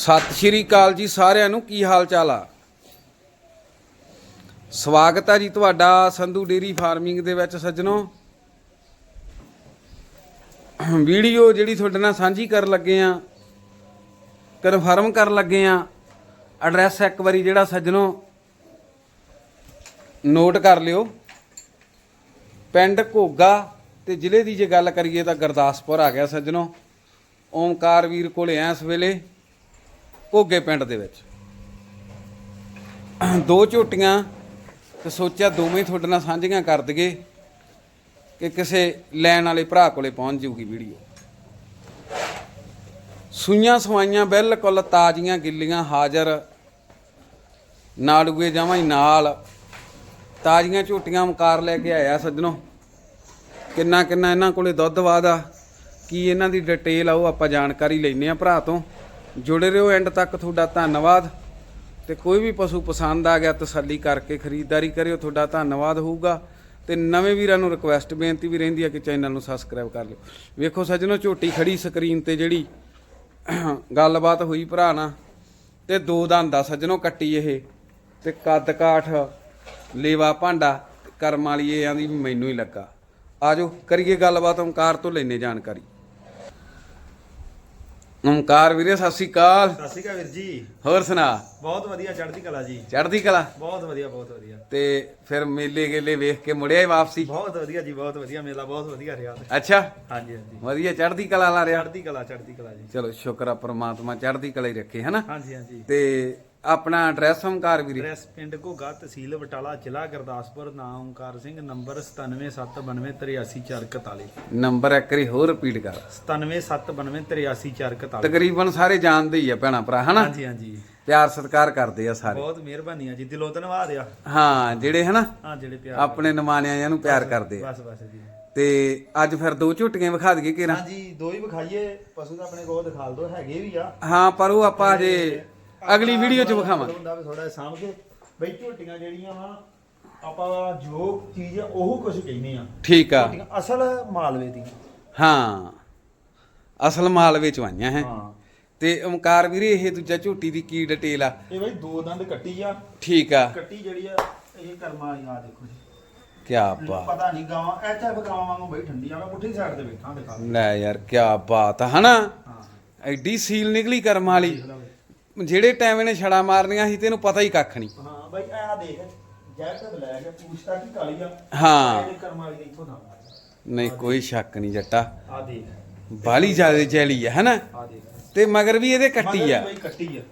ਸਤਿ ਸ਼੍ਰੀ ਅਕਾਲ ਜੀ ਸਾਰਿਆਂ ਨੂੰ, ਕੀ ਹਾਲ ਚਾਲ ਆ? ਸਵਾਗਤ ਆ ਜੀ ਤੁਹਾਡਾ ਸੰਧੂ ਡੇਰੀ ਫਾਰਮਿੰਗ ਦੇ ਵਿੱਚ ਸੱਜਣੋ। ਵੀਡੀਓ ਜਿਹੜੀ ਤੁਹਾਡੇ ਨਾਲ ਸਾਂਝੀ ਕਰਨ ਲੱਗੇ ਆ, ਕਨਫਰਮ ਕਰਨ ਲੱਗੇ ਆ, ਐਡਰੈਸ ਇੱਕ ਵਾਰੀ ਜਿਹੜਾ ਸੱਜਣੋ, ਨੋਟ ਕਰ ਲਿਓ। ਪਿੰਡ ਘੋਗਾ ਤੇ ਜ਼ਿਲ੍ਹੇ ਦੀ ਜੇ ਗੱਲ ਕਰੀਏ ਤਾਂ ਗੁਰਦਾਸਪੁਰ ਆ ਗਿਆ ਸੱਜਣੋ। ਓਮਕਾਰ ਵੀਰ ਕੋਲੇ ਆ ਇਸ ਵੇਲੇ। ਘੋਗੇ ਪਿੰਡ ਦੇ ਵਿੱਚ। ਦੋ ਝੋਟੀਆਂ ਤੇ ਸੋਚਿਆ ਦੋਵੇਂ ਤੁਹਾਡੇ ਨਾਲ ਸਾਂਝੀਆਂ ਕਰ ਦਈਏ ਕਿ ਕਿਸੇ ਲੈਣ ਵਾਲੇ ਭਰਾ ਕੋਲੇ ਪਹੁੰਚ ਜਾਊਗੀ ਵੀਡੀਓ। ਸੂਈਆਂ ਸਵਾਈਆਂ ਬਿਲਕੁਲ ਤਾਜ਼ੀਆਂ ਗਿੱਲੀਆਂ ਹਾਜ਼ਰ। ਨਾੜੂਏ ਜਾਵਾਂ ਹੀ ਨਾਲ। ਤਾਜ਼ੀਆਂ ਝੋਟੀਆਂ ਮਕਾਰ ਲੈ ਕੇ ਆਇਆ ਸੱਜਣੋ। ਕਿੰਨਾ ਕਿੰਨਾ ਇਹਨਾਂ ਕੋਲੇ ਦੁੱਧ ਵਾਦਾ। ਕੀ ਇਹਨਾਂ ਦੀ ਡਿਟੇਲ ਆਓ ਆਪਾਂ ਜਾਣਕਾਰੀ ਲੈਨੇ ਆ ਭਰਾ ਤੋਂ। ਜੁੜੇ ਰਹੋ ਐਂਡ ਤੱਕ ਤੁਹਾਡਾ ਧੰਨਵਾਦ। ਤੇ ਕੋਈ ਵੀ ਪਸ਼ੂ ਪਸੰਦ ਆ ਗਿਆ ਤਸੱਲੀ ਕਰਕੇ ਖਰੀਦਦਾਰੀ ਕਰਿਓ, ਤੁਹਾਡਾ ਧੰਨਵਾਦ ਹੋਊਗਾ। ਤੇ ਨਵੇਂ ਵੀਰਾਂ ਨੂੰ ਰਿਕੁਐਸਟ ਬੇਨਤੀ ਵੀ ਰਹਿੰਦੀ ਹੈ ਕਿ ਚੈਨਲ ਨੂੰ ਸਬਸਕ੍ਰਾਈਬ ਕਰ ਲਿਓ। ਵੇਖੋ ਸੱਜਣੋ, ਝੋਟੀ ਖੜੀ ਸਕਰੀਨ ਤੇ ਜਿਹੜੀ ਗੱਲਬਾਤ ਹੋਈ ਭਰਾ ਨਾਲ, ਤੇ ਦੋ ਦੰਦ ਆ ਸੱਜਣੋ ਕੱਟੀ ਇਹ, ਤੇ ਕੱਦ ਕਾਠ, ਲੇਵਾ ਭਾਂਡਾ, ਕਰਮ ਵਾਲੀ ਇਹ ਆਂਦੀ ਮੈਨੂੰ ਹੀ ਲੱਗਾ। ਆਜੋ ਕਰੀਏ ਗੱਲਬਾਤ ਓਮਕਾਰ ਤੋਂ ਲੈਨੇ ਜਾਣਕਾਰੀ। ਓਮਕਾਰ ਵੀਰੇ ਸਤਿ ਸ਼੍ਰੀ ਅਕਾਲ। ਸਤਿ ਸ਼੍ਰੀ ਅਕਾਲ ਵੀਰ ਜੀ। ਹੋਰ ਸੁਣਾ? ਬਹੁਤ ਵਧੀਆ ਚੜ੍ਹਦੀ ਕਲਾ ਜੀ। ਚੜ੍ਹਦੀ ਕਲਾ? ਬਹੁਤ ਵਧੀਆ ਬਹੁਤ ਵਧੀਆ। ਤੇ ਫਿਰ ਮੇਲੇ ਗੇਲੇ ਵੇਖ ਕੇ ਮੁੜਿਆ ਹੀ ਵਾਪਸੀ? ਬਹੁਤ ਵਧੀਆ ਜੀ ਬਹੁਤ ਵਧੀਆ। ਮੇਲਾ ਬਹੁਤ ਵਧੀਆ ਰਿਹਾ। ਅੱਛਾ? ਹਾਂਜੀ ਹਾਂਜੀ। ਵਧੀਆ ਚੜ੍ਹਦੀ ਕਲਾ ਲਾ ਰਿਹਾ। ਚੜ੍ਹਦੀ ਕਲਾ ਚੜ੍ਹਦੀ ਕਲਾ ਜੀ। ਚਲੋ ਸ਼ੁਕਰ ਆ ਪ੍ਰਮਾਤਮਾ ਚੜ੍ਹਦੀ ਕਲਾ ਹੀ ਰੱਖੇ ਹਨਾ? ਹਾਂਜੀ ਹਾਂਜੀ। ਤੇ ਆਪਣਾ ਐਡਰੈਸ ਓਮਕਾਰ ਵੀਰੇ। ਐਡਰੈਸ ਪਿੰਡ ਘੋਗਾ ਤਹਿਸੀਲ ਬਟਾਲਾ ਜ਼ਿਲ੍ਹਾ ਗੁਰਦਾਸਪੁਰ ਨਾਮ ਓਮਕਾਰ ਸਿੰਘ ਨੰਬਰ 9779283441 ਨੰਬਰ ਇੱਕ ਵਾਰੀ ਹੋਰ ਰਿਪੀਟ ਕਰ। 9779283441 ਤਕਰੀਬਨ ਸਾਰੇ ਜਾਣਦੇ ਹੀ ਆ ਭੈਣਾ ਭਰਾ ਹਨਾ? ਹਾਂਜੀ ਹਾਂਜੀ। ਪਿਆਰ ਸਤਿਕਾਰ ਕਰਦੇ ਆ ਸਾਰੇ। ਬਹੁਤ ਮਿਹਰਬਾਨੀ ਆ ਜੀ ਦਿਲੋਂ ਧੰਨਵਾਦ ਆ। ਹਾਂ ਜਿਹੜੇ ਹਨਾ? ਹਾਂ ਜਿਹੜੇ ਪਿਆਰ ਆਪਣੇ ਨਮਾਨਿਆਂ ਜਿਆਂ ਨੂੰ ਪਿਆਰ ਕਰਦੇ ਆ। ਬਸ ਬਸ ਜੀ। ਤੇ ਅੱਜ ਫਿਰ ਦੋ ਝੁੱਟੀਆਂ ਵਿਖਾ ਦਈਏ ਕਿਰਾ ਹਾਂਜੀ ਦੋ ਹੀ ਵਿਖਾਈਏ। ਪਸ਼ੂ ਤਾਂ ਆਪਣੇ ਕੋਲ ਦਿਖਾਲ ਦੋ ਹੈਗੇ ਵੀ ਆ। ਹਾਂ ਪਰ ਉਹ ਆਪਾਂ ਅਜੇ ਅਗਲੀ ਵੀਡੀਓ 'ਚ ਵਿਖਾਵਾਂਗੇ। ਹੁੰਦਾ ਵੀ ਥੋੜਾ ਸਾਂਭ ਕੇ। ਬਈ ਝੋਟੀਆਂ ਜਿਹੜੀਆਂ ਵਾ ਆਪਾਂ ਜੋ ਚੀਜ਼ ਆ ਉਹ ਕੁਝ ਕਹਿੰਦੇ ਆ। ਠੀਕ ਆ। ਝੋਟੀਆਂ ਅਸਲ ਮਾਲਵੇ ਦੀਆਂ। ਹਾਂ। ਅਸਲ ਮਾਲਵੇ ਚ ਆਈਆਂ ਹੈ। ਹਾਂ। ਤੇ ਓਮਕਾਰ ਵੀਰੇ ਇਹ ਦੂਜਾ ਝੂਟੀ ਦੀ ਕੀ ਡਿਟੇਲ ਆ? ਇਹ ਬਈ ਦੋ ਦੰਦ ਕੱਟੀ ਆ। ਠੀਕ ਆ। ਕੱਟੀ ਜਿਹੜੀ ਆ ਇਹ ਕਰਮਾ ਵਾਲੀ ਆ ਦੇਖੋ ਜੀ। ਕੀ ਬਾਤ। ਪਤਾ ਨਹੀਂ ਗਾਵਾਂ ਐਚਐਫ ਗਾਵਾਂ ਵਾਂਗੂ ਬਈ ਠੰਡੀ ਆ ਮੈਂ ਪੁੱਠੀ ਸਾਈਡ ਤੇ ਬੈਠਾ ਦਿਖਾ ਲੈ ਯਾਰ ਕੀ ਬਾਤ ਆ ਹਨਾ? ਹਾਂ। ਐਡੀ ਸੀਲ ਨਿਕਲੀ ਕਰਮ ਵਾਲੀ। ਦੇਖ ਲਓ ਬਈ। ਜਿਹੜੇ ਟਾਈਮ ਇਹਨੇ ਛੜਾ ਮਾਰਨੀਆਂ ਸੀ ਤੈਨੂੰ ਪਤਾ ਹੀ ਕੱਖ ਨਹੀਂ। ਹਾਂ ਬਈ ਆ ਦੇਖ ਜੈਟ ਬਲੈਕ ਹੈ ਪੂਛਤਾ ਕੀ ਕਾਲੀ ਆ? ਹਾਂ। ਇਹ ਕਰਮਾ ਵਾਲੀ ਇੱਥੋਂ ਦਾ ਨਹੀਂ ਕੋਈ ਸ਼ੱਕ ਨਹੀਂ ਜੱਟਾ। ਆ ਦੇਖ। ਬਾਲੀ ਜ਼ਿਆਦਾ ਜੈਲੀ ਆ ਹਨਾ? ਆ ਦੇਖ। ਤੇ ਮਗਰ ਵੀ ਇਹਦੇ ਕੱਟੀ ਆ। ਬਈ ਕੱਟੀ ਆ।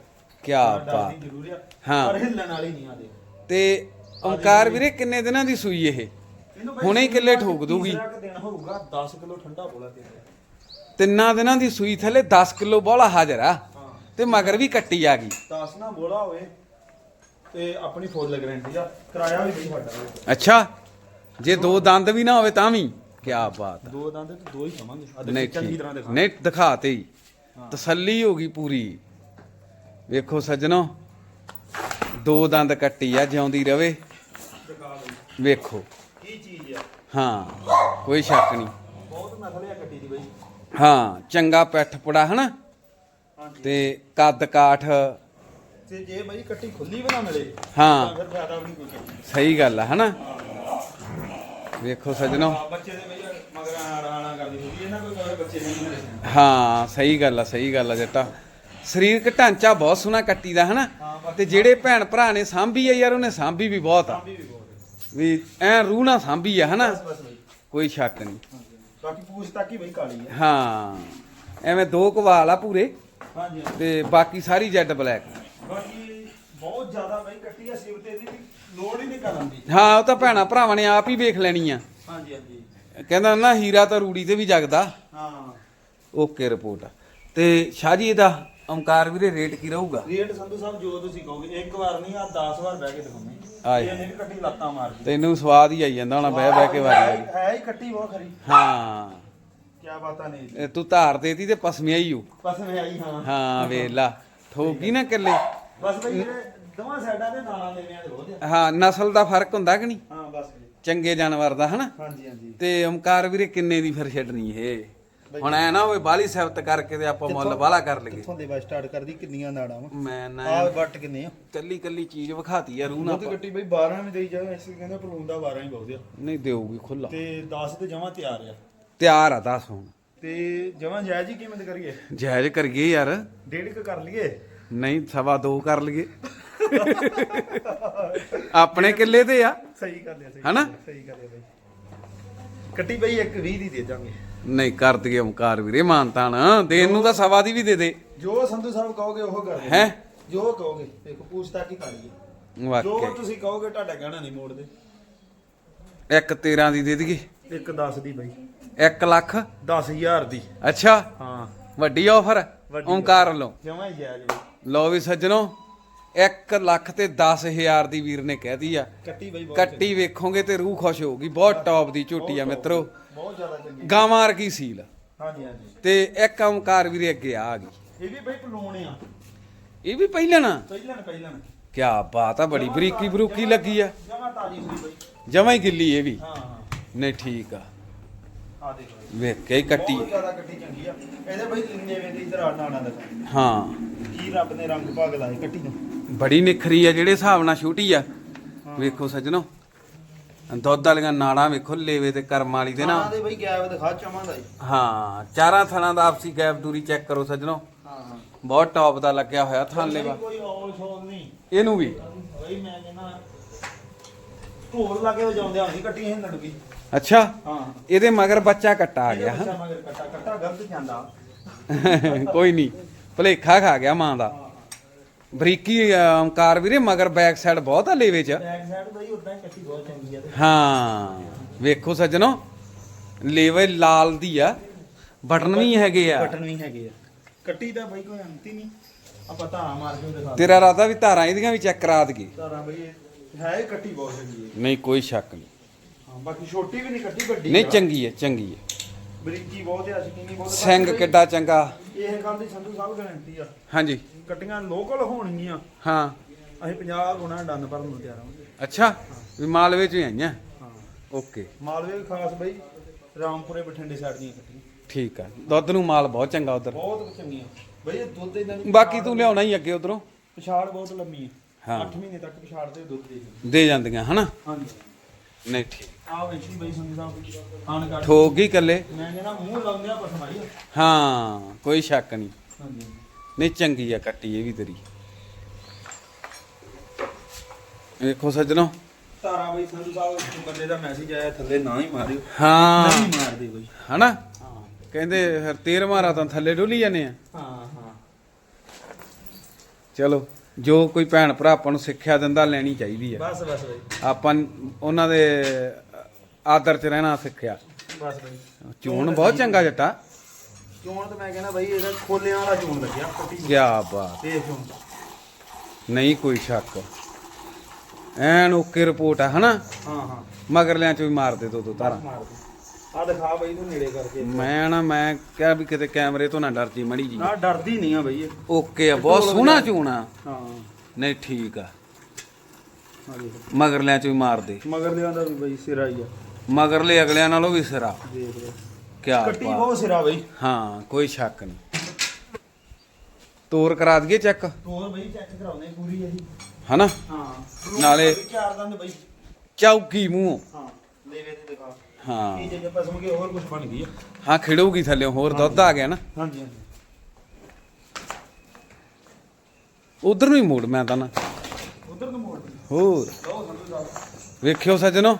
ਕੀ ਡਰਦੀ ਬਾਤ। ਜ਼ਰੂਰ ਆ। ਹਾਂ। ਪਰ ਹਿੱਲਣ ਵਾਲੀ ਨਹੀਂ ਆ ਦੇਖ। ਤੇ ਓਮਕਾਰ ਵੀਰੇ ਕਿੰਨੇ ਦਿਨਾਂ ਦੀ ਸੂਈ ਇਹ? ਇਹਨੂੰ ਬਈ ਹੁਣੇ ਹੀ ਕਿੱਲੇ ਠੋਕ ਦੂਗੀ। ਤੀਸਰਾ ਕੁ ਦਿਨ ਹੋਊਗਾ? 10 ਕਿਲੋ ਠੰਡਾ ਬੋਲਾ ਤੇ ਤਿੰਨਾਂ ਦਿਨਾਂ ਦੀ ਸੂਈ ਥੱਲੇ 10 ਕਿਲੋ ਬੋਲਾ ਹਾਜ਼ਰ ਆ। ਤੇ ਮਗਰ ਵੀ ਕੱਟੀ ਆ ਗਈ। 10 ਨਾ ਬੋਲਾ ਹੋਵੇ ਤੇ ਆਪਣੀ ਫੁੱਲ ਗਾਰੰਟੀ ਆ। ਕਿਰਾਇਆ ਵੀ ਨਹੀਂ ਸਾਡਾ। ਅੱਛਾ ਜੇ ਦੋ ਦੰਦ ਵੀ ਨਾ ਹੋਵੇ ਤਾਂ ਵੀ। ਕੀ ਬਾਤ ਆ। ਦੋ ਦੰਦ ਤੇ ਦੋ ਹੀ ਖਾਵਾਂਗੇ ਆ ਨਹੀਂ ਚੰਗੀ ਤਰ੍ਹਾਂ ਦਿਖਾ। ਨਹੀਂ ਦਿਖਾਤੇ ਹੀ। ਤਸੱਲੀ ਹੋ ਗਈ ਪੂਰੀ। ਵੇਖੋ ਸੱਜਣੋ ਦੋ ਦੰਦ ਕੱਟੀ ਆ ਜਿਉਂਦੀ ਰਵੇ। ਵੇਖੋ। ਕੀ ਚੀਜ਼ ਆ? ਹਾਂ ਕੋਈ ਸ਼ੱਕ ਨਹੀਂ। ਬਹੁਤ ਨਸਲ ਆ ਕੱਟੀ ਦੀ ਬਈ। ਹਾਂ ਚੰਗਾ ਪਿੱਠ ਪੁੜਾ ਹਨਾ? ਤੇ ਕੱਦ ਕਾਠ। ਤੇ ਜੇ ਬਈ ਕੱਟੀ ਖੁੱਲੀ ਵੀ ਨਾ ਮਿਲੇ ਹਾਂ। ਫਿਰ ਫਾਇਦਾ ਵੀ ਨਹੀਂ ਕੋਈ ਸਹੀ ਗੱਲ ਆ ਹਨਾ? ਵੇਖੋ ਸੱਜਣੋ। ਬੱਚੇ ਦੇ ਬਈ ਮਗਰ ਆਣਾ ਕਰਦੀ ਹੁੰਦੀ ਇਹਨਾਂ ਕੋਈ ਕਹੇ ਬੱਚੇ ਨਹੀਂ ਮਿਲੇ ਹਾਂ ਸਹੀ ਗੱਲ ਆ ਸਹੀ ਗੱਲ ਆ ਜੱਟਾ ਸਰੀਰਕ ਢਾਂਚਾ ਬਹੁਤ ਸੋਹਣਾ ਕੱਟੀ ਦਾ ਹਨਾ? ਹਾਂ, ਤੇ ਜਿਹੜੇ ਭੈਣ ਭਰਾ ਨੇ ਸਾਂਭੀ ਆ ਯਾਰ ਉਹਨੇ ਸਾਂਭੀ ਵੀ ਬਹੁਤ ਆ। ਵੀ ਹੈ ਐ ਰੂਹ ਨਾਲ ਸਾਂਭੀ ਆ ਹਨਾ? ਕੋਈ ਸ਼ੱਕ ਨਹੀਂ। ਬਾਕੀ ਪੂਛ ਤੱਕ ਹੀ ਬਈ ਕਾਲੀ ਆ। ਹਾਂ ਐਵੇਂ ਦੋ ਕਵਾਲ ਆ ਪੂਰੇ। ਹਾਂਜੀ। ਤੇ ਬਾਕੀ ਸਾਰੀ ਜੈਡ ਬਲੈਕ। ਬਾਕੀ ਬਹੁਤ ਜ਼ਿਆਦਾ ਬਈ ਕੱਟੀ ਆ ਸਿਵਤੇ ਦੀ ਵੀ ਲੋੜ ਹੀ ਨਹੀਂ ਕਰਨ ਦੀ। ਹਾਂ ਉਹ ਤਾਂ ਭੈਣਾ ਭਰਾਵਾਂ ਨੇ ਆਪ ਹੀ ਵੇਖ ਲੈਣੀ ਆ ਹਾਂਜੀ ਹਾਂਜੀ। ਕਹਿੰਦਾ ਨਾ ਹੀਰਾ ਤਾਂ ਰੂੜੀ ਤੇ ਵੀ ਜਗਦਾ। ਹਾਂ। Okay report. ਤੇ ਸ਼ਾਹਜੀ ਇਹਦਾ ਓਮਕਾਰ ਵੀਰੇ ਰੇਟ ਕੀ ਰਹੂਗਾ? ਰੇਟ ਸੰਧੂ ਸਾਹਿਬ ਜੋ ਤੁਸੀਂ ਕਹੋਗੇ ਇੱਕ ਵਾਰ ਨਹੀਂ ਆ 10 ਵਾਰ ਬਹਿ ਕੇ ਦਿਖਾਉਂਦੇ ਆਏ। ਇਹ ਨਹੀਂ ਵੀ ਕੱਟੀ ਲੱਤਾਂ ਮਾਰਦੀ। ਤੈਨੂੰ ਸਵਾਦ ਹੀ ਆਈ ਜਾਂਦਾ ਹੋਣਾ ਬਹਿ ਬਹਿ ਕੇ ਵਾਰੀ ਵਾਰੀ। ਹੈ ਹੀ ਕੱਟੀ ਬਹੁਤ ਖਰੀ। ਹਾਂ। ਕੀ ਬਾਤਾਂ ਨੇ ਇਹ ਤੂੰ ਧਾਰ ਦੇਤੀ ਤੇ ਪਸਮਿਆ ਹੀ ਹੋ ਬਸ ਮੈਂ ਆਈ ਹਾਂ। ਹਾਂ ਵੇਖ ਲਾ। ਠੋਕੀ ਨਾ ਕੱਲੇ ਬਸ ਬਈ ਜਿਹੜੇ ਦੋਵਾਂ ਸਾਈਡਾਂ ਤੇ ਨਾਲਾਂ ਦੇ ਰੋਜ਼ ਆ। ਹਾਂ ਨਸਲ ਦਾ ਫ਼ਰਕ ਹੁੰਦਾ ਕਿ ਨਹੀਂ? ਹਾਂ ਬਸ ਜੀ। ਚੰਗੇ ਜਾਨਵਰ ਦਾ ਹਨਾ? ਹਾਂਜੀ ਹਾਂਜੀ। ਤੇ ਓਮਕਾਰ ਵੀਰੇ ਕਿੰਨੇ ਦੀ ਫਿਰ ਛੱਡਣੀ ਇਹ? ਹੁਣ ਐ ਨਾ ਹੋਵੇ ਬਾਲੀ ਸਿਫਤ ਕਰਕੇ ਤੇ ਆਪਾਂ ਮੁੱਲ ਬਾਲਾ ਕਰ ਲਈਏ। ਕਿੱਥੋਂ ਦੇ ਬਸ ਸਟਾਰਟ ਕਰਦੀ ਕਿੰਨੀਆਂ ਨਾੜਾਂ ਵਾ? ਮੈਂ ਨਾ ਆ ਵੱਟ ਕਿੰਨੇ ਆ? ਕੱਲੀ ਕੱਲੀ ਚੀਜ਼ ਵਿਖਾਤੀ ਆ ਰੂਹ ਨਾ ਦੁੱਧ ਗੱਟੀ ਬਈ 12 ਵੀ ਦੇਈ ਜਾਵੇ ਅਸੀਂ ਕਹਿੰਦੇ ਪਲੂਨ ਦਾ 12 ਹੀ ਬਹੁਤ ਆ। ਨਹੀਂ ਦੇਊਗੀ ਖੁੱਲਾ ਤੇ 10 ਤੇ ਜਮਾ ਤਿਆਰ ਆ। ਤਿਆਰ ਆ ਦੱਸ ਹੁਣ। ਤੇ ਜਮਾ ਜਾਇਜ਼ ਹੀ ਕੀਮਤ ਕਰੀਏ? ਜਾਇਜ਼ ਕਰੀਏ ਯਾਰ। ਡੇਢ ਕ ਕਰ ਲਈਏ? ਨਹੀਂ ਸਵਾ ਦੋ ਕਰ ਲਈਏ। ਆਪਣੇ ਕਿੱਲੇ ਤੇ ਆ। ਸਹੀ ਕਰ ਲਿਆ ਸਹੀ ਹਨਾ? ਸਹੀ ਕਰ ਲਿਆ ਬਈ। ਕੱਟੀ ਬਈ ਇੱਕ 20 ਦੀ ਦੇ ਦਾਂਗੇ। ਨਹੀਂ ਕਰ ਦਈਏ ਓਮਕਾਰ ਵੀਰੇ ਮਾਨਤਾਨ ਦੇਣ ਨੂੰ ਤਾਂ ਸਵਾ ਦੀ ਵੀ ਦੇ ਦੇ। ਜੋ ਸੰਧੂ ਸਾਹਿਬ ਕਹੋਗੇ ਉਹ ਕਰ ਹੈਂ? ਜੋ ਕਹੋਗੇ ਦੇਖੋ ਪੁੱਛਤਾ ਕੀ ਕਰ ਲਈਏ। ਜੋ ਵਾਕਿਆ ਤੁਸੀਂ ਕਹੋਗੇ ਤੁਹਾਡਾ ਕਹਿਣਾ ਨਹੀਂ ਮੋੜਦੇ। ਇੱਕ 13 ਦੀ ਦੇ ਦਈਏ। ਇੱਕ 10 ਦੀ ਬਈ। 1 ਲੱਖ। 10000 ਦੀ। ਅੱਛਾ। ਹਾਂ। ਵੱਡੀ ਆਫਰ ਓਮਕਾਰ ਵੱਲੋਂ ਜਮਾ ਹੀ ਜਾਇਜ਼ ਲੋ ਵੀ ਸੱਜਣੋ 1 ਲੱਖ ਤੇ 10000 ਦੀ ਵੀਰ ਨੇ ਕਹਿਤੀ ਆ। ਕੱਟੀ ਬਈ ਬਹੁਤ ਕੱਟੀ ਵੇਖੋਗੇ ਤੇ ਰੂਹ ਖੁਸ਼ ਹੋਊਗੀ ਬਹੁਤ ਟੌਪ ਦੀ ਝੋਟੀ ਆ ਮਿੱਤਰੋ। ਬਹੁਤ ਜ਼ਿਆਦਾ ਚੰਗੀ। ਗਾਵਾਂ ਵਰਗੀ ਸੀਲ। ਹਾਂਜੀ ਹਾਂਜੀ। ਤੇ ਇੱਕ ਓਮਕਾਰ ਵੀਰੇ ਅੱਗੇ ਆ ਗਈ। ਇਹ ਵੀ ਬਈ ਪਲੂਣ ਆ। ਇਹ ਵੀ ਪਹਿਲਾਂ ਨਾ ਪਹਿਲਾਂ ਪਹਿਲਾਂ ਕੀ ਬਾਤ ਆ ਬੜੀ ਬਰੀਕੀ ਬਰੂਕੀ ਲੱਗੀ ਆ। ਜਮਾ ਤਾਜੀ ਸੀ ਬਈ। ਜਮਾਂ ਹੀ ਗਿੱਲੀ ਇਹ ਵੀ। ਹਾਂ ਹਾਂ। ਨਹੀਂ ਠੀਕ ਆ। ਆ ਦੇਖੋ ਵੇਖ ਕੇ ਹੀ ਕੱਟੀ। ਬਹੁਤ ਜ਼ਿਆਦਾ ਕੱਟੀ ਚੰਗੀ ਆ। ਇਹਦੇ ਬਈ ਲਿੰਨੇ ਵੇ ਦੀ ਇਧਰ ਆ ਨਾਣਾ ਦਾ ਹਾਂ। ਕੀ ਰੱਬ ਨੇ ਰੰਗ ਭਾਗ ਲਾਏ ਕੱਟੀ ਨੂੰ। ਬੜੀ ਨਿਖਰੀ ਆ ਜਿਹੜੇ ਹਿਸਾਬ ਨਾਲ ਛੋਟੀ ਆ। ਵੇਖੋ ਸੱਜਣੋ। ਦੁੱਧ ਵਾਲੀਆਂ ਨਾੜਾਂ ਵੇਖੋ ਲੇਵੇ ਤੇ ਕਰਮ ਵਾਲੀ ਦੇ ਨਾ ਦੇ ਬਈ ਗੈਪ ਦਿਖਾ ਚਵਾਂ ਦਾ ਜੀ। ਹਾਂ ਚਾਰਾਂ ਥਣਾਂ ਦਾ ਆਪਸੀ ਗੈਪ ਦੂਰੀ ਚੈੱਕ ਕਰੋ ਸੱਜਣੋ। ਹਾਂ ਹਾਂ। ਬਹੁਤ ਟੌਪ ਦਾ ਲੱਗਿਆ ਹੋਇਆ ਥਣ ਲੇਵਾ। ਕੋਈ ਔਲ ਸ਼ੋਲ ਨਹੀਂ। ਇਹਨੂੰ ਵੀ। ਬਈ ਮੈਂ ਕਹਿੰਦਾ ਢੋਲ ਲਾ ਕੇ ਵਜਾਉਂਦੇ ਆ ਸੀ ਕੱਟੀ ਇਹ ਲੜੂਗੀ ਅੱਛਾ? ਹਾਂ। ਇਹਦੇ ਮਗਰ ਬੱਚਾ ਕੱਟਾ ਆ ਗਿਆ ਬੱਚਾ ਮਗਰ ਕੱਟਾ ਕੱਟਾ ਗਲਤ ਜਾਂਦਾ। ਕੋਈ ਨਹੀਂ। ਭਲੇਖਾ ਖਾ ਗਿਆ ਮਾਂ ਦਾ। ਬਰੀਕੀ ਓਮਕਾਰ ਵੀਰੇ ਮਗਰ ਬੈਕ ਸਾਈਡ ਬਹੁਤ ਆ ਲੇਵੇ ਚ। ਬੈਕ ਸਾਈਡ ਬਈ ਉਦਾਂ ਹੀ ਕੱਟੀ ਬਹੁਤ ਚੰਗੀ ਆ ਤੇ। ਹਾਂ। ਵੇਖੋ ਸੱਜਣੋ ਲੇਵੇ ਲਾਲ ਦੀ ਆ। ਬਟਨ ਵੀ ਹੈਗੇ ਆ। ਬਟਨ ਵੀ ਹੈਗੇ ਆ। ਕੱਟੀ ਤਾਂ ਬਈ ਕੋਈ ਅੰਤ ਹੀ ਨਹੀਂ। ਆਪਾਂ ਧਾਰਾ ਮਾਰ ਕੇ ਦਿਖਾ ਤੇਰਾ ਰਾਦਾ ਵੀ ਧਾਰਾਂ ਇਹਦੀਆਂ ਵੀ ਚੈੱਕ ਕਰਾ ਦਈਏ। ਧਾਰਾ ਬਈ ਹੈ ਕੱਟੀ ਬਹੁਤ ਚੰਗੀ ਹੈ ਨਹੀਂ ਕੋਈ ਸ਼ੱਕ ਨਹੀਂ। ਬਾਕੀ ਛੋਟੀ ਵੀ ਨਹੀਂ ਕੱਟੀ ਵੱਡੀ ਨਹੀਂ ਆ। ਚੰਗੀ ਹੈ ਚੰਗੀ ਹੈ। ਬਰੀਕੀ ਬਹੁਤ ਆ ਸ਼ਕੀਨੀ ਬਹੁਤ ਆ। ਸਿੰਘ ਬਾਕੀ ਕਿੱਡਾ ਚੰਗਾ। ਇਹ ਗੱਲ ਦੀ ਸੰਧੂ ਸਾਹਿਬ ਗਾਰੰਟੀ ਆ। ਹਾਂਜੀ। ਕੱਟੀਆਂ ਲੋਕਲ ਹੋਣਗੀਆਂ। ਹਾਂ। ਅਸੀਂ 50 ਗੁਣਾ ਡੰਨ ਭਰਨ ਨੂੰ ਤਿਆਰ ਹਾਂ। ਅੱਛਾ ਵੀ ਮਾਲਵੇ ਚ ਹੀ ਆਈਆਂ? ਹਾਂ। ਓਕੇ। ਮਾਲਵੇ ਖਾਸ ਬਈ ਰਾਮਪੁਰੇ ਬਠਿੰਡੇ ਸਾਈਡ ਦੀਆਂ ਕੱਟੀਆਂ। ਠੀਕ ਆ। ਦੁੱਧ ਨੂੰ ਮਾਲ ਬਹੁਤ ਚੰਗਾ ਉਧਰ। ਬਹੁਤ ਚੰਗੀਆਂ। ਬਈ ਇਹ ਦੁੱਧ ਇਹਨਾਂ ਦੀ ਬਾਕੀ ਤੂੰ ਲਿਆਉਣਾ ਹੀ ਅੱਗੇ ਉਧਰੋਂ। ਪਿਛਾੜ ਬਹੁਤ ਲੰਮੀ ਹੈ ਹਾਂ। 8 ਮਹੀਨੇ ਤੱਕ ਪਿਛਾੜ ਦੁੱਧ ਦੇ ਦਿੰਦੀ। ਦੇ ਜਾਂਦੀਆਂ ਹਨਾ? ਹਾਂਜੀ। ਨਹੀਂ ਠੀਕ। ਆ ਵੇਖੀ ਬਈ ਸੰਧੂ ਸਾਹਿਬ ਆਣ ਕੱਢ ਠੋਕ ਗਈ ਕੱਲੇ ਮੈਂ ਕਹਿੰਦਾ ਮੂੰਹ ਲਾਉਂਦਿਆਂ ਪਸਮਾਈ ਹਾਂ ਕੋਈ ਸ਼ੱਕ ਨਹੀਂ। ਹਾਂਜੀ। ਨਹੀਂ ਚੰਗੀ ਆ ਕੱਟੀ ਇਹ ਵੀ ਤੇਰੀ। ਵੇਖੋ ਸੱਜਣੋ। ਤਾਰਾ ਬਈ ਸੰਧੂ ਸਾਹਿਬ ਬੰਦੇ ਦਾ ਮੈਸੇਜ ਆਇਆ ਥੱਲੇ ਨਾ ਹੀ ਮਾਰਿਓ। ਹਾਂ। ਨਹੀਂ ਮਾਰਦੇ ਬਈ। ਹਨਾ? ਹਾਂ। ਕਹਿੰਦੇ ਫਿਰ ਤੇਰ ਮਾਰਾ ਤਾਂ ਥੱਲੇ ਡੋਲੀ ਜਾਂਦੇ ਆ। ਹਾਂ ਹਾਂ। ਚਲੋ। ਜੋ ਕੋਈ ਭੈਣ ਭਰਾ ਆਪਾਂ ਨੂੰ ਸਿੱਖਿਆ ਦਿੰਦਾ ਲੈਣੀ ਚਾਹੀਦੀ ਆ। ਬਸ ਬਸ ਬਈ। ਆਪਾਂ ਉਹਨਾਂ ਦੇ ਆਦਰ ਚ ਰਹਿਣਾ ਸਿੱਖਿਆ। ਬਸ ਬਈ। ਚੂਣ ਬਹੁਤ ਚੰਗਾ ਜੱਟਾ। ਚੋਣ ਤਾਂ ਮੈਂ ਕਹਿੰਦਾ ਬਈ ਇਹਦਾ ਖੋਲਿਆਂ ਵਾਲਾ ਚੋਣ ਲੱਗਿਆ ਕਿਆ ਬਾਤ। ਤੇ ਚੋਣ। ਨਹੀਂ ਕੋਈ ਸ਼ੱਕ। ਐਨ ਓਕੇ ਰਿਪੋਰਟ ਆ ਹਨਾ? ਹਾਂ ਹਾਂ। ਮਗਰਲਿਆਂ ਚ ਵੀ ਮਾਰ ਦੇ ਦੋ ਦੋ ਮਾਰ ਦੇ। ਆ ਦਿਖਾ ਬਈ ਤੂੰ ਨੇੜੇ ਕਰਕੇ। ਮੈਂ ਨਾ ਮੈਂ ਕਿਹਾ ਵੀ ਕਿਤੇ ਕੈਮਰੇ ਤੋਂ ਨਾ ਡਰ ਜੀ ਮੜੀ ਜੀ। ਨਾ ਡਰਦੀ ਨਹੀਂ ਆ ਬਈ ਇਹ। ਓਕੇ ਆ ਬਹੁਤ ਸੋਹਣਾ ਚੂਣਾ ਹਾਂ। ਨਹੀਂ ਠੀਕ ਆ। ਆ ਦੇਖ। ਮਗਰਲਿਆਂ ਚ ਵੀ ਮਾਰ ਦੇ। ਮਗਰ ਲਿਆਂ ਦਾ ਵੀ ਬਈ ਸਿਰਾ ਹੀ ਆ। ਮਗਰਲੇ ਅਗਲਿਆਂ ਨਾਲੋਂ ਵੀ ਸਿਰਾ। ਦੇਖ ਲਓ ਕਿਆ ਕੱਟੀ ਬਾਤ। ਬਹੁਤ ਸਿਰਾ ਬਈ। ਹਾਂ ਕੋਈ ਸ਼ੱਕ ਨਹੀਂ। ਤੋਰ ਕਰਾ ਦਈਏ ਚੈੱਕ? ਹੋਰ ਬਈ ਚੈੱਕ ਕਰਾਉਨੇ ਪੂਰੀ ਇਹੀ। ਹਨਾ? ਹਾਂ। ਨਾਲੇ- ਚਾਰ ਦੰਦ ਬਈ। ਚੌਕੀ ਮੂੰਹ। ਹਾਂ। ਲੈਵੇ ਤੇ ਦਿਖਾ। ਹਾਂ। ਇਹ ਜੇ ਪਸਮ ਕੇ ਹੋਰ ਕੁਝ ਬਣ ਗਈ ਆ? ਹਾਂ ਖਿੜੂਗੀ ਥੱਲੇ ਹੋਰ ਦੁੱਧ ਆ ਗਿਆ ਨਾ। ਹਾਂਜੀ ਹਾਂਜੀ। ਉਧਰ ਨੂੰ ਹੀ ਮੋੜ ਮੈਂ ਤਾਂ ਨਾ। ਉਧਰ ਨੂੰ ਮੋੜ। ਹੋਰ। ਲਓ ਸੰਧੂ ਸਾਹਿਬ ਵੇਖਿਓ ਸੱਜਣੋ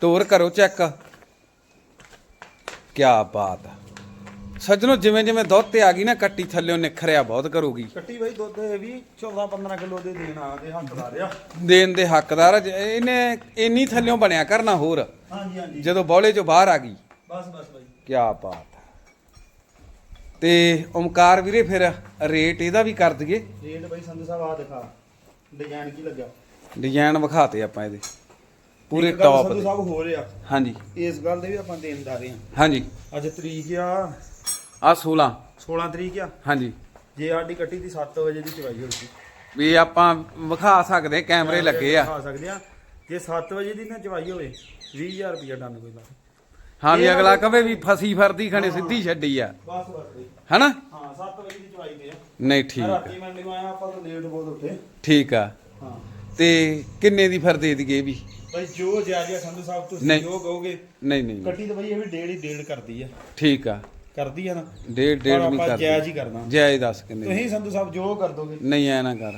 ਤੋਰ ਕਰੋ ਚੈੱਕ। ਕਿਆ ਬਾਤ ਸੱਜਣੋ ਜਿਵੇਂ ਜਿਵੇਂ ਦੁੱਧ ਤੇ ਆ ਗਈ ਨਾ ਕੱਟੀ ਥੱਲਿਓ ਨਿਖਰਿਆ ਬਹੁਤ ਕਰੂਗੀ। ਕੱਟੀ ਬਈ ਦੁੱਧ ਇਹ ਵੀ 14 15 ਕਿਲੋ ਦੇ ਦੇਣ ਆ ਦੇ ਹੱਕਦਾਰ ਆ। ਦੇਣ ਦੇ ਹੱਕਦਾਰ ਆ। ਜ- ਇਹਨੇ ਇੰਨੀ ਥੱਲਿਓਂ ਬਣਿਆ ਕਰਨਾ ਹੋਰ। ਹਾਂਜੀ ਹਾਂਜੀ। ਜਦੋਂ ਬੌਲੇ ਚੋਂ ਬਾਹਰ ਆ ਗਈ। ਬਸ ਬਸ ਬਈ। ਕਿਆ ਬਾਤ। ਤੇ ਓਮਕਾਰ ਵੀਰੇ ਫਿਰ ਰੇਟ ਇਹਦਾ ਵੀ ਕਰ ਦਈਏ। ਰੇਟ ਬਈ ਸੰਧੂ ਸਾਹਿਬ ਆ ਦਿਖਾ। ਡਿਜ਼ਾਈਨ ਕੀ ਲੱਗਾ ਡਿਜ਼ਾਈਨ ਵਿਖਾਤੇ ਆਪਾਂ ਇਹਦੇ। ਪੂਰੇ ਇੱਕ ਗੱਲ ਟੌਪ ਸੰਧੂ ਦੇ। ਸਾਹਿਬ ਹੋ ਰਿਹਾ ਹਾਂਜੀ। ਇਸ ਗੱਲ ਦੇ ਵੀ ਆਪਾਂ ਦੇਣਦਾਰ ਆ ਹਾਂਜੀ। ਅੱਜ ਤਰੀਕ ਆ ਆ 16 16 ਤਰੀਕ ਆ? ਹਾਂਜੀ। ਜੇ ਸਾਡੀ ਕੱਟੀ ਦੀ 7 ਵਜੇ ਦੀ ਚਵਾਈ ਹੋਈ ਸੀ। ਵੀ ਆਪਾਂ ਵਿਖਾ ਸਕਦੇ ਕੈਮਰੇ ਲੱਗੇ ਆ। ਖਾ ਸਕਦੇ ਆ। ਜੇ 7 ਵਜੇ ਦੀ ਨਾ ਚਵਾਈ ਹੋਵੇ 20000 ਰੁਪਇਆ ਡਨ ਕੋਈ ਲਾ ਹਾਂ ਵੀ ਅਗਲਾ ਕਵੇ ਵੀ ਫਸੀ ਫਰਦੀ ਖਣੇ ਸਿੱਧੀ ਛੱਡੀ ਆ। ਬਸ ਬਸ ਬਈ। ਹਨਾ? ਹਾਂ 7 ਵਜੇ ਦੀ ਚਵਾਈ ਤੇ ਆ। ਨਹੀਂ ਠੀਕ ਰਾਤੀ ਮੰਡੀ ਆਇਆ ਆਪਾਂ ਤਾਂ ਲੇਟ ਬਹੁਤ ਉੱਠੇ। ਠੀਕ ਆ। ਹਾਂ। ਤੇ ਕਿੰਨੇ ਦੀ ਫਿਰ ਦੇ ਇਹ ਵੀ? ਬਈ ਜੋ ਜਾਜਾ ਸੰਧੂ ਸਾਹਿਬ ਤੁਸੀਂ। ਜੋ ਕਹੋਗੇ ਨਹੀਂ ਨਹੀਂ। ਕੱਟੀ ਤਾਂ ਬਈ ਇਹ ਵੀ ਡੇਢ ਹੀ ਡੇਢ ਕਰਦੀ ਆ। ਠੀਕ ਆ। ਕਰਦੀ ਆ ਨਾ ਡੇਢ ਡੇਢ ਨਹੀਂ ਆਪਾਂ ਕਰ ਜਾਇਜ਼ ਹੀ ਕਰਨਾ। ਜਾਇਜ਼ ਦੱਸ ਕਿੰਨੇ? ਤੁਸੀਂ ਸੰਧੂ ਸਾਹਿਬ ਜੋ ਕਰ ਦੋਗੇ। ਨਹੀਂ ਐ ਨਾ ਕਰ।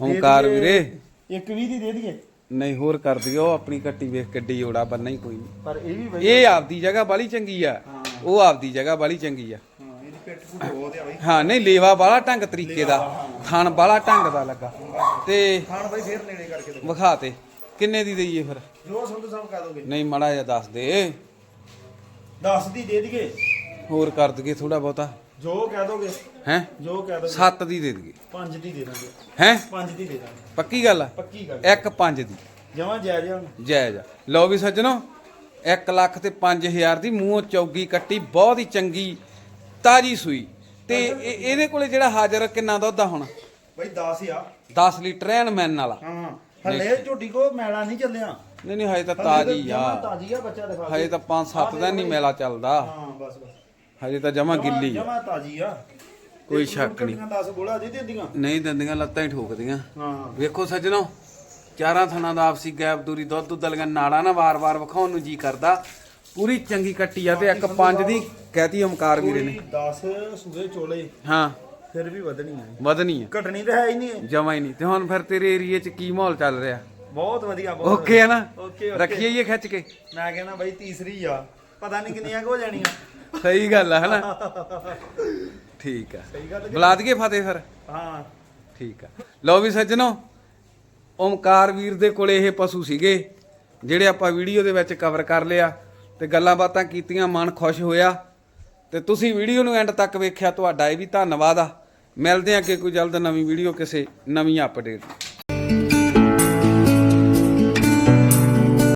ਓਮਕਾਰ ਵੀਰੇ। ਇੱਕ ਵੀ ਦੀ ਦੇ ਦਈਏ। ਨਹੀਂ ਹੋਰ ਕਰ ਦਿਓ ਆਪਣੀ ਕੱਟੀ ਵੇਖ ਕਿੱਡੀ ਜੋੜਾ ਬੰਨਾ ਹੀ ਕੋਈ ਨਹੀਂ। ਪਰ ਇਹ ਵੀ ਬਈ ਇਹ ਆਪਦੀ ਜਗ੍ਹਾ ਬਾਲੀ ਚੰਗੀ ਆ। ਉਹ ਆਪਦੀ ਜਗ੍ਹਾ ਬਾਲੀ ਚੰਗੀ ਆ। ਹਾਂ ਇਹਦੀ ਪਿੱਠ ਪੁੱਠ ਬਹੁਤ ਆ ਬਈ। ਹਾਂ ਨਹੀਂ ਲੇਵਾ ਬਾਲਾ ਢੰਗ ਤਰੀਕੇ ਦਾ। ਥਣ ਬਾਲਾ ਢੰਗ ਦਾ ਲੱਗਾ। ਤੇ ਖਾਣ ਬਈ ਫੇਰ ਨੇੜੇ ਕਰਕੇ ਦੇ ਵਿਖਾ ਤੇ। ਕਿੰਨੇ ਦੀ ਦਈਏ ਫਿਰ? ਜੋ ਸੰਧੂ ਸਾਹਿਬ ਕਹਿ ਦੋਗੇ। ਨਹੀਂ ਮੜਾ ਜਿਹਾ ਦੱਸ ਦੇ। 10 ਦੀ ਦੇ ਦਈਏ। ਹੋਰ ਕਰ ਦਈਏ ਥੋੜਾ ਬਹੁਤਾ। ਜੋ ਕਹਿ ਦੋਗੇ। ਹੈ? ਜੋ ਕਹਿ ਦੋਗੇ। 7 ਦੀ ਦੇ ਦਈਏ। 5 ਦੀ ਦੇ ਦਾਂਗੇ। ਹੈ? 5 ਦੀ ਦੇ ਦਾਂਗੇ। ਪੱਕੀ ਗੱਲ ਆ? ਪੱਕੀ ਗੱਲ। ਇੱਕ 5 ਦੀ। ਜਮਾ ਜਾਇਜ਼ ਹੁਣ। ਜਾਇਜ਼ ਆ। ਲਓ ਵੀ ਸੱਜਣੋ 1 ਲੱਖ ਤੇ 5000 ਦੀ ਮੂੰਹੋਂ ਚੌਗੀ ਕੱਟੀ ਬਹੁਤ ਹੀ ਚੰਗੀ ਤਾਜੀ ਸੂਈ। ਤੇ ਇਹ- ਇਹਦੇ ਕੋਲੇ ਜਿਹੜਾ ਹਾਜ਼ਰ ਕਿੰਨਾ ਦੁੱਧ ਆ ਹੁਣ? ਬਈ 10 ਆ। 10 ਲੀਟਰ ਐਨ ਮੈਨ ਵਾਲਾ। ਹਾਂ ਹਲੇ ਝੋਟੀ ਕੋ ਮੈਲਾ ਨਹੀਂ ਚੱਲਿਆ। ਨਹੀਂ ਨਹੀਂ ਹਜੇ ਤਾਂ ਤਾਜੀ ਆ। ਤਾਜੀ ਆ ਬੱਚਾ ਦਿਖਾ ਹਜੇ ਤਾਂ 5-7 ਦਿਨ ਨਹੀਂ ਮੇਲਾ ਚੱਲਦਾ। ਹਾਂ ਬਸ ਬਸ। ਹਜੇ ਤਾਂ ਜਮਾ ਗਿੱਲੀ ਆ। ਜਮਾ ਤਾਜੀ ਆ। ਕੋਈ ਸ਼ੱਕ ਨਹੀਂ। 10 ਬੋਲਾ ਦੇ ਦਿੰਦੀਆਂ ਨਹੀਂ ਦੰਦੀਆਂ ਲੱਤਾਂ ਹੀ ਠੋਕਦੀਆਂ। ਹਾਂ। ਵੇਖੋ ਸੱਜਣੋ ਚਾਰਾਂ ਥਣਾ ਦਾ ਆਪਸੀ ਗੈਪ ਦੂਰੀ ਦੁੱਧ ਦੁੱਧ ਲਗਾ ਨਾੜਾ ਨਾ ਵਾਰ-ਵਾਰ ਵਿਖਾਉਣ ਨੂੰ ਜੀ ਕਰਦਾ। ਪੂਰੀ ਚੰਗੀ ਕੱਟੀ ਆ ਤੇ ਇੱਕ ਪੰਜ ਦੀ ਕਹਿਤੀ ਓਮਕਾਰ ਵੀਰੇ ਨੇ। 10 ਸੂਏ ਚੋਲੇ। ਹਾਂ। ਫਿਰ ਵੀ ਵਧਣੀ ਆ। ਵਧਣੀ ਆ। ਘਟਣੀ ਤਾਂ ਹੈ ਹੀ ਨਹੀਂ। ਜਮਾ ਹੀ ਨਹੀਂ। ਤੇ ਹੁਣ ਫਿਰ ਤੇਰੇ ਏਰੀਏ 'ਚ ਕੀ ਮਾਹੌਲ ਚੱਲ ਰਿਹਾ? ਬਹੁਤ ਵਧੀਆ ਬਹੁਤ ਓਕੇ ਆ ਨਾ? Okay, okay. ਰੱਖੀਏ ਇਹ ਖਿੱਚ ਕੇ। ਮੈਂ ਕਹਿੰਦਾ ਬਈ ਤੀਸਰੀ ਆ। ਪਤਾ ਨਹੀਂ ਕਿੰਨੀਆਂ ਕੁ ਹੋ ਜਾਣੀਆਂ। ਸਹੀ ਗੱਲ ਆ ਹਨਾ? ਠੀਕ ਆ। ਸਹੀ ਗੱਲ ਕਿ- ਬੁਲਾ ਦਈਏ ਫਤਿਹ ਫਿਰ। ਹਾਂ। ਠੀਕ ਆ। ਲਓ ਵੀ ਸੱਜਣੋ ਓਮਕਾਰ ਵੀਰ ਦੇ ਕੋਲੇ ਇਹ ਪਸ਼ੂ ਸੀਗੇ ਜਿਹੜੇ ਆਪਾਂ ਵੀਡੀਓ ਦੇ ਵਿੱਚ ਕਵਰ ਕਰ ਲਿਆ ਤੇ ਗੱਲਾਂ ਬਾਤਾਂ ਕੀਤੀਆਂ ਮਨ ਖੁਸ਼ ਹੋਇਆ। ਤੇ ਤੁਸੀਂ ਵੀਡੀਓ ਨੂੰ ਐਂਡ ਤੱਕ ਵੇਖਿਆ ਤੁਹਾਡਾ ਇਹ ਵੀ ਧੰਨਵਾਦ ਆ। ਮਿਲਦੇ ਹਾਂ ਅੱਗੇ ਕੋਈ ਜਲਦ ਨਵੀਂ ਵੀਡੀਓ ਕਿਸੇ ਨਵੀਂ ਅਪਡੇਟ